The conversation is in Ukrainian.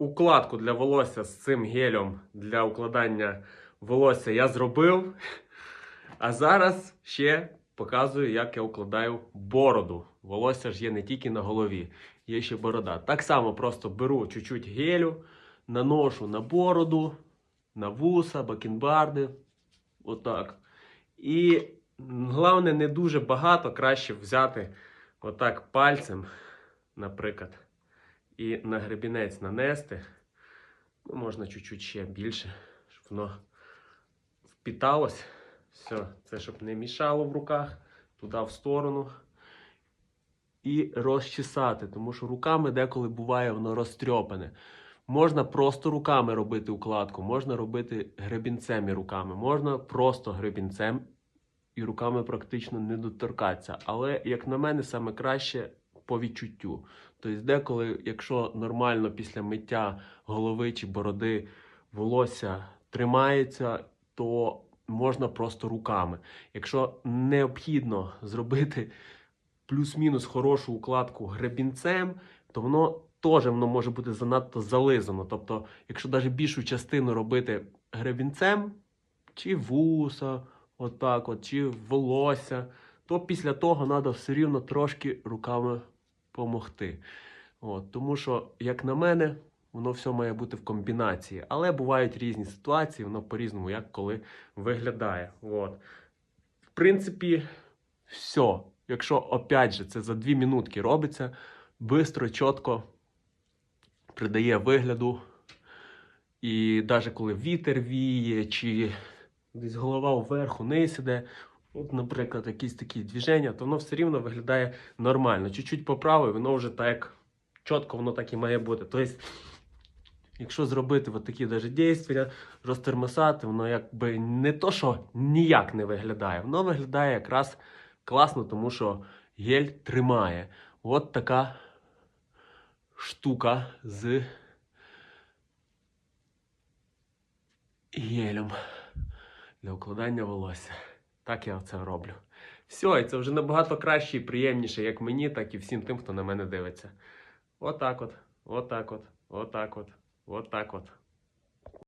укладку для волосся з цим гелем для укладання волосся я зробив. А зараз ще показую, як я укладаю бороду. Волосся ж є не тільки на голові, є ще борода. Так само просто беру чуть-чуть гелю, наношу на бороду, на вуса, бакенбарди. Отак. І головне, не дуже багато, краще взяти отак пальцем, наприклад, і на гребінець нанести. Ну, можна чуть-чуть ще більше, щоб воно впіталось. Все, це щоб не мішало в руках, туди в сторону. І розчесати, тому що руками деколи буває воно розтрьопане. Можна просто руками робити укладку, можна робити гребінцем і руками, можна просто гребінцем і руками практично не доторкатися. Але, як на мене, саме краще по відчуттю. Тобто, деколи, якщо нормально після миття голови чи бороди волосся тримається, то можна просто руками. Якщо необхідно зробити плюс-мінус хорошу укладку гребінцем, то воно теж воно може бути занадто зализано. Тобто, якщо навіть більшу частину робити гребінцем, чи вуса, отак, от, чи волосся, то після того треба все рівно трошки руками помогти. От, тому що, як на мене, воно все має бути в комбінації. Але бувають різні ситуації, воно по-різному, як коли виглядає. От. В принципі, все. Якщо опять же це за дві минутки робиться, бистро, чітко придає вигляду. І навіть коли вітер віє, чи десь голова вверх, униз іде, от, наприклад, якісь такі движення, то воно все рівно виглядає нормально. Чуть-чуть поправив, воно вже так чітко воно так і має бути. Тобто, якщо зробити от такі даже дійства, розтермосати, воно якби не то, що ніяк не виглядає. Воно виглядає якраз класно, тому що гель тримає. От така штука з гелем для укладання волосся. Так я це роблю. Все, і це вже набагато краще і приємніше, як мені, так і всім тим, хто на мене дивиться. Отак от, отак от, отак от, отак от.